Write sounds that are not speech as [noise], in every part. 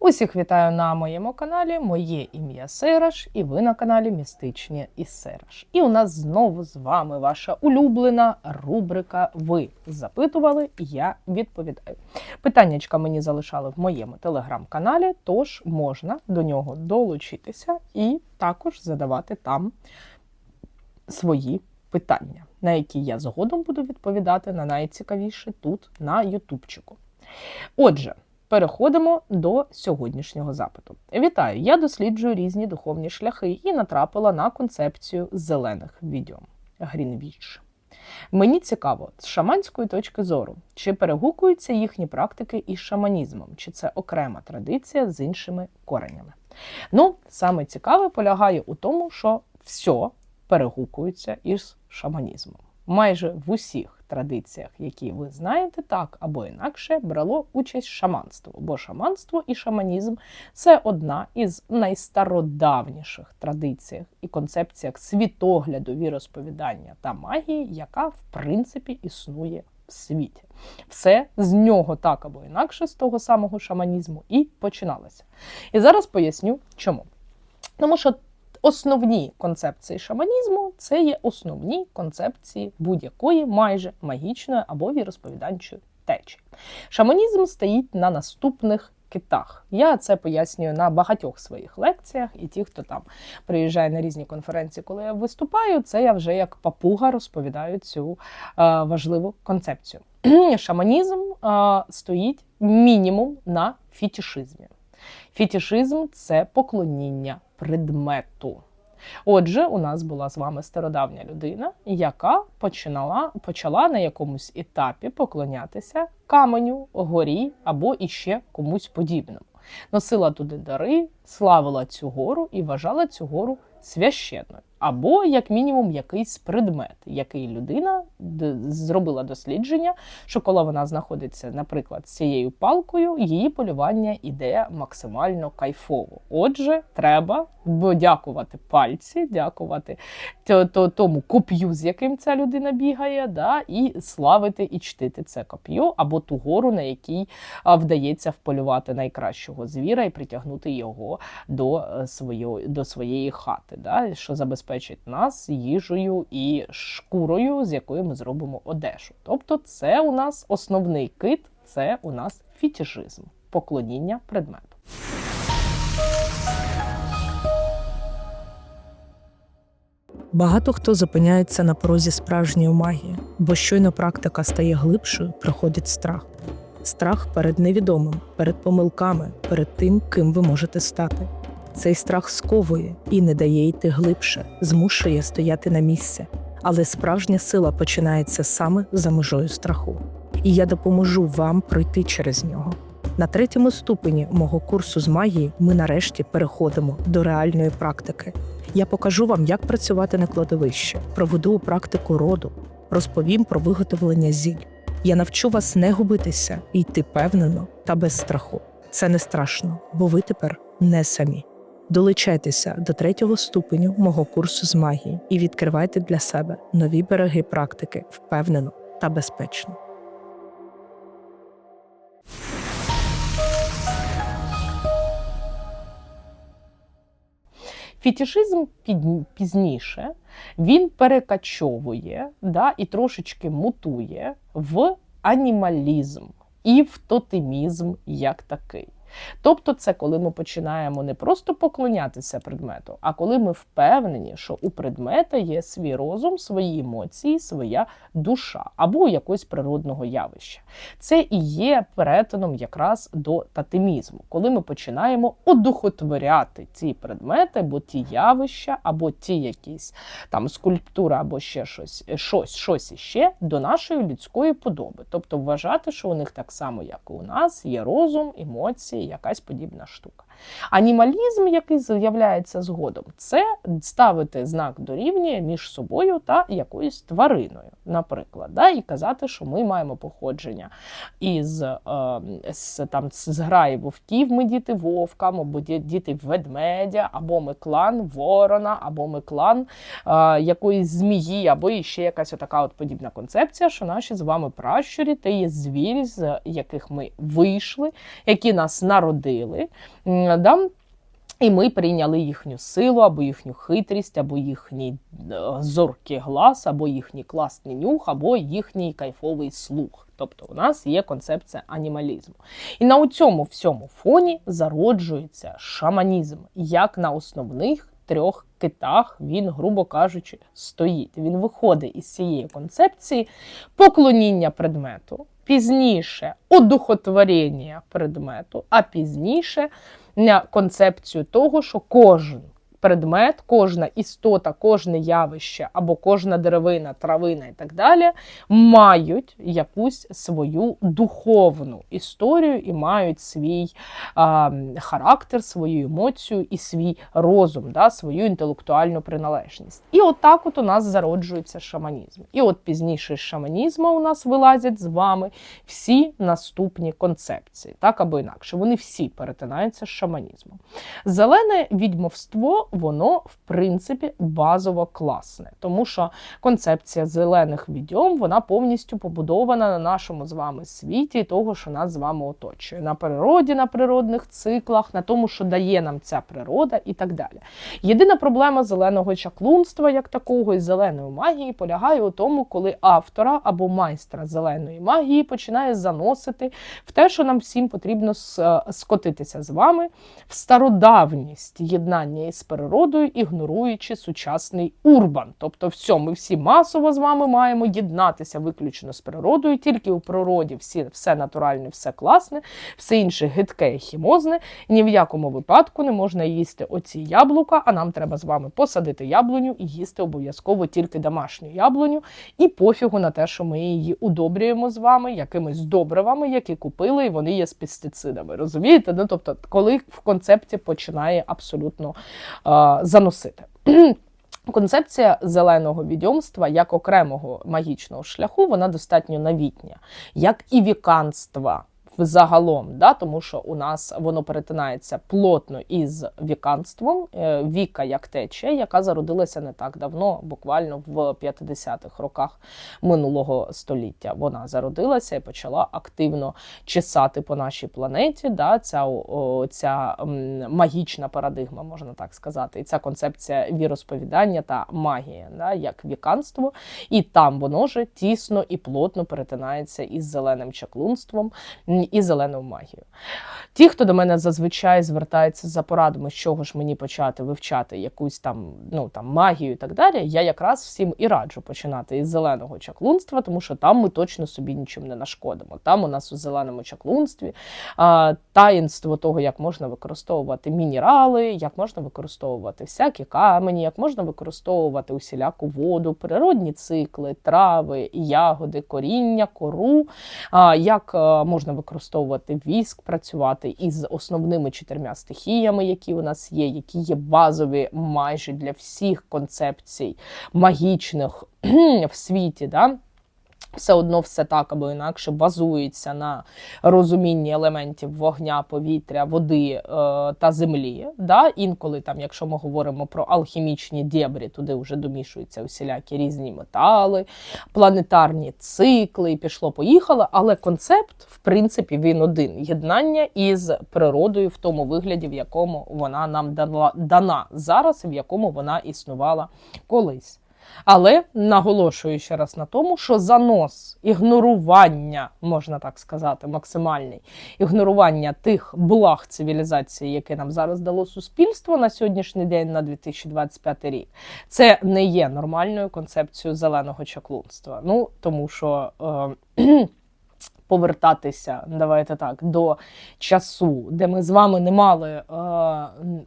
Усіх вітаю на моєму каналі. Моє ім'я Сераш, і ви на каналі Містичні із Сераш. І у нас знову з вами ваша улюблена рубрика. Ви запитували, я відповідаю. Питаннячка мені залишали в моєму телеграм-каналі, тож можна до нього долучитися і також задавати там свої питання, на які я згодом буду відповідати на найцікавіше тут на Ютубчику. Отже. Переходимо до сьогоднішнього запиту. Вітаю! Я досліджую різні духовні шляхи і натрапила на концепцію зелених відьом Грінвіч. Мені цікаво, з шаманської точки зору, чи перегукуються їхні практики із шаманізмом, чи це окрема традиція з іншими коренями. Ну, саме цікаве полягає у тому, що все перегукується із шаманізмом. Майже в усіх традиціях, які ви знаєте, так або інакше брало участь шаманство. Бо шаманство і шаманізм це одна із найстародавніших традиціях і концепціях світогляду віросповідання та магії, яка в принципі існує в світі. Все з нього так або інакше, з того самого шаманізму, і починалося. І зараз поясню, чому. Тому що Основні концепції шаманізму це є основні концепції будь-якої майже магічної або віросповіданчої течії. Шаманізм стоїть на наступних китах. Я це пояснюю на багатьох своїх лекціях, і ті, хто там приїжджає на різні конференції, коли я виступаю, це я вже як папуга розповідаю цю е, важливу концепцію. [clears throat] Шаманізм е, стоїть мінімум на фітішизмі. Фітішизм це поклоніння предмету. Отже, у нас була з вами стародавня людина, яка починала, почала на якомусь етапі поклонятися каменю, горі або іще комусь подібному. Носила туди дари, славила цю гору і вважала цю гору священною або, як мінімум, якийсь предмет, який людина зробила дослідження, що коли вона знаходиться, наприклад, з цією палкою, її полювання іде максимально кайфово. Отже, треба дякувати пальці, дякувати тому коп'ю, з яким ця людина бігає, да, і славити і чтити це коп'ю, або ту гору, на якій вдається вполювати найкращого звіра і притягнути його до е, своєї до хати, да, що забезпечить нас їжею і шкурою, з якої ми зробимо одежу. Тобто, це у нас основний кит, це у нас фітішизм, поклоніння предмету. Багато хто зупиняється на порозі справжньої магії, бо щойно практика стає глибшою, приходить страх. Страх перед невідомим, перед помилками, перед тим, ким ви можете стати. Цей страх сковує і не дає йти глибше, змушує стояти на місці. Але справжня сила починається саме за межою страху. І я допоможу вам пройти через нього. На третьому ступені мого курсу з магії ми нарешті переходимо до реальної практики. Я покажу вам, як працювати на кладовищі, проведу практику роду, розповім про виготовлення зіль. Я навчу вас не губитися і йти певнено та без страху. Це не страшно, бо ви тепер не самі. Долучайтеся до третього ступеню мого курсу з магії і відкривайте для себе нові береги практики впевнено та безпечно. Фітішизм пізніше він перекачовує да, і трошечки мутує в анімалізм і в тотемізм як такий. Тобто, це коли ми починаємо не просто поклонятися предмету, а коли ми впевнені, що у предмета є свій розум, свої емоції, своя душа або у якогось природного явища. Це і є перетином якраз до татемізму, коли ми починаємо одухотворяти ці предмети, або ті явища, або ті якісь там скульптури, або ще щось, щось, щось іще до нашої людської подоби. Тобто вважати, що у них так само, як і у нас, є розум, емоції якась подібна штука. Анімалізм, який з'являється згодом, це ставити знак дорівнює між собою та якоюсь твариною, наприклад, да, і казати, що ми маємо походження із е, з, там, з граї вовків, ми діти вовкам, або діти ведмедя, або ми клан ворона, або ми клан е, якоїсь змії, або ще якась така от подібна концепція, що наші з вами пращурі, те є звірі, з яких ми вийшли, які нас народили. Да? І ми прийняли їхню силу, або їхню хитрість, або їхній е, зоркий глас, або їхній класний нюх, або їхній кайфовий слух. Тобто у нас є концепція анімалізму. І на цьому всьому фоні зароджується шаманізм, як на основних трьох китах він, грубо кажучи, стоїть. Він виходить із цієї концепції поклоніння предмету, пізніше одухотворення предмету, а пізніше на концепцію того, що кожен предмет, кожна істота, кожне явище або кожна деревина, травина і так далі мають якусь свою духовну історію і мають свій а, характер, свою емоцію і свій розум, да, свою інтелектуальну приналежність. І отак от у нас зароджується шаманізм. І от пізніше з шаманізму у нас вилазять з вами всі наступні концепції, так або інакше. Вони всі перетинаються з шаманізмом. Зелене відьмовство, воно в принципі базово класне, тому що концепція зелених відьом вона повністю побудована на нашому з вами світі, того, що нас з вами оточує, на природі, на природних циклах, на тому, що дає нам ця природа, і так далі. Єдина проблема зеленого чаклунства, як такого, і зеленої магії, полягає у тому, коли автора або майстра зеленої магії починає заносити в те, що нам всім потрібно скотитися з вами в стародавність єднання із природою, ігноруючи сучасний урбан. Тобто, все, ми всі масово з вами маємо єднатися виключно з природою, тільки у природі всі, все натуральне, все класне, все інше гидке і хімозне. Ні в якому випадку не можна їсти оці яблука, а нам треба з вами посадити яблуню і їсти обов'язково тільки домашню яблуню. І пофігу на те, що ми її удобрюємо з вами якимись добривами, які купили, і вони є з пестицидами. Розумієте? Ну тобто, коли в концепті починає абсолютно е, заносити. [clears throat] Концепція зеленого відьомства як окремого магічного шляху, вона достатньо новітня, як і віканства взагалом, да, тому що у нас воно перетинається плотно із віканством. Е, Віка як течія, яка зародилася не так давно, буквально в 50-х роках минулого століття. Вона зародилася і почала активно чесати по нашій планеті. Да, ця, о, ця магічна парадигма, можна так сказати, і ця концепція віросповідання та магії, да, як віканство, і там воно же тісно і плотно перетинається із зеленим чаклунством і зеленою магією. Ті, хто до мене зазвичай звертається за порадами, з чого ж мені почати вивчати якусь там, ну, там магію і так далі, я якраз всім і раджу починати із зеленого чаклунства, тому що там ми точно собі нічим не нашкодимо. Там у нас у зеленому чаклунстві а, таїнство того, як можна використовувати мінерали, як можна використовувати всякі камені, як можна використовувати усіляку воду, природні цикли, трави, ягоди, коріння, кору, а, як е, можна використовувати віск, працювати із основними чотирма стихіями, які у нас є, які є базові майже для всіх концепцій магічних [clears throat] в світі. Да? Все одно все так або інакше базується на розумінні елементів вогня, повітря, води е, та землі. Да? Інколи, там, якщо ми говоримо про алхімічні дєбрі, туди вже домішуються усілякі різні метали, планетарні цикли, пішло-поїхало. Але концепт, в принципі, він один: єднання із природою в тому вигляді, в якому вона нам дана зараз, і в якому вона існувала колись. Але наголошую ще раз на тому, що занос ігнорування, можна так сказати, максимальний ігнорування тих благ цивілізації, яке нам зараз дало суспільство на сьогоднішній день, на 2025 рік, це не є нормальною концепцією зеленого чаклунства. Ну тому що. Е- [clears throat] Повертатися, давайте так, до часу, де ми з вами не мали е,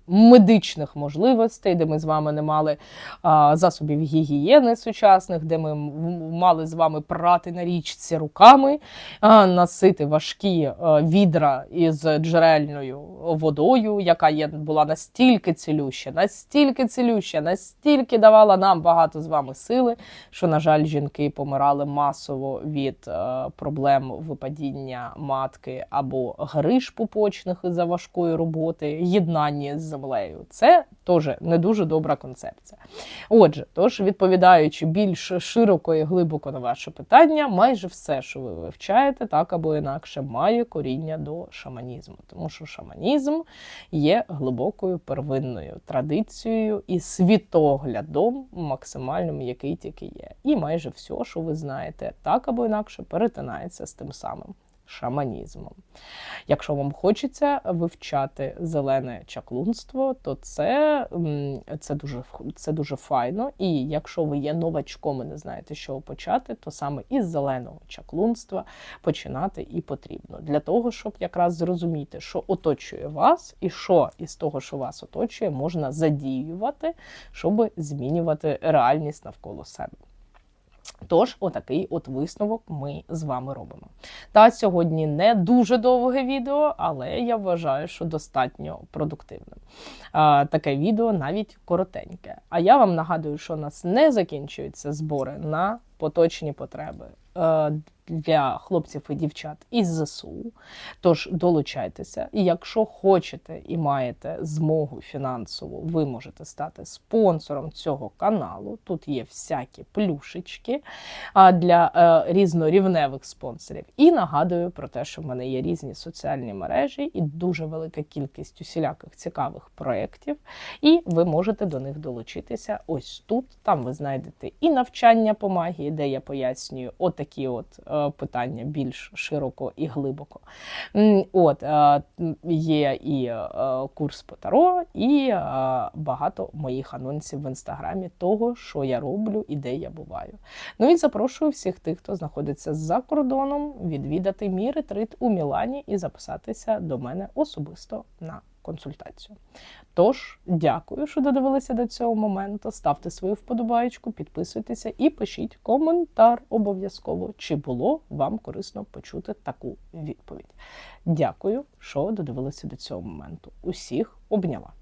медичних можливостей, де ми з вами не мали е, засобів гігієни сучасних, де ми мали з вами прати на річці руками, е, носити важкі е, відра із джерельною водою, яка є, була настільки цілюща, настільки цілюща, настільки давала нам багато з вами сили, що, на жаль, жінки помирали масово від е, проблем в випадіння матки або гриж пупочних із-за важкої роботи, єднання з землею. Це теж не дуже добра концепція. Отже, тож, відповідаючи більш широко і глибоко на ваше питання, майже все, що ви вивчаєте, так або інакше, має коріння до шаманізму, тому що шаманізм є глибокою первинною традицією і світоглядом максимальним, який тільки є. І майже все, що ви знаєте, так або інакше перетинається з тим самим шаманізмом. Якщо вам хочеться вивчати зелене чаклунство, то це, це, дуже, це дуже файно. І якщо ви є новачком і не знаєте, чого почати, то саме із зеленого чаклунства починати і потрібно. Для того, щоб якраз зрозуміти, що оточує вас, і що із того, що вас оточує, можна задіювати, щоб змінювати реальність навколо себе. Тож, отакий от висновок ми з вами робимо. Та сьогодні не дуже довге відео, але я вважаю, що достатньо продуктивне. А, таке відео навіть коротеньке. А я вам нагадую, що у нас не закінчуються збори на поточні потреби. Е, Для хлопців і дівчат із ЗСУ. Тож долучайтеся. І якщо хочете і маєте змогу фінансову, ви можете стати спонсором цього каналу. Тут є всякі плюшечки для е, різнорівневих спонсорів. І нагадую про те, що в мене є різні соціальні мережі і дуже велика кількість усіляких цікавих проєктів. І ви можете до них долучитися ось тут. Там ви знайдете і навчання по магії, де я пояснюю отакі от е, питання більш широко і глибоко. От е, є і е, курс по таро, і багато моїх анонсів в інстаграмі того, що я роблю і де я буваю. Ну і запрошую всіх тих, хто знаходиться за кордоном, відвідати мій ретрит у Мілані і записатися до мене особисто на консультацію. Тож, дякую, що додивилися до цього моменту. Ставте свою вподобаєчку, підписуйтеся і пишіть коментар обов'язково, чи було вам корисно почути таку відповідь. Дякую, що додивилися до цього моменту. Усіх обняла.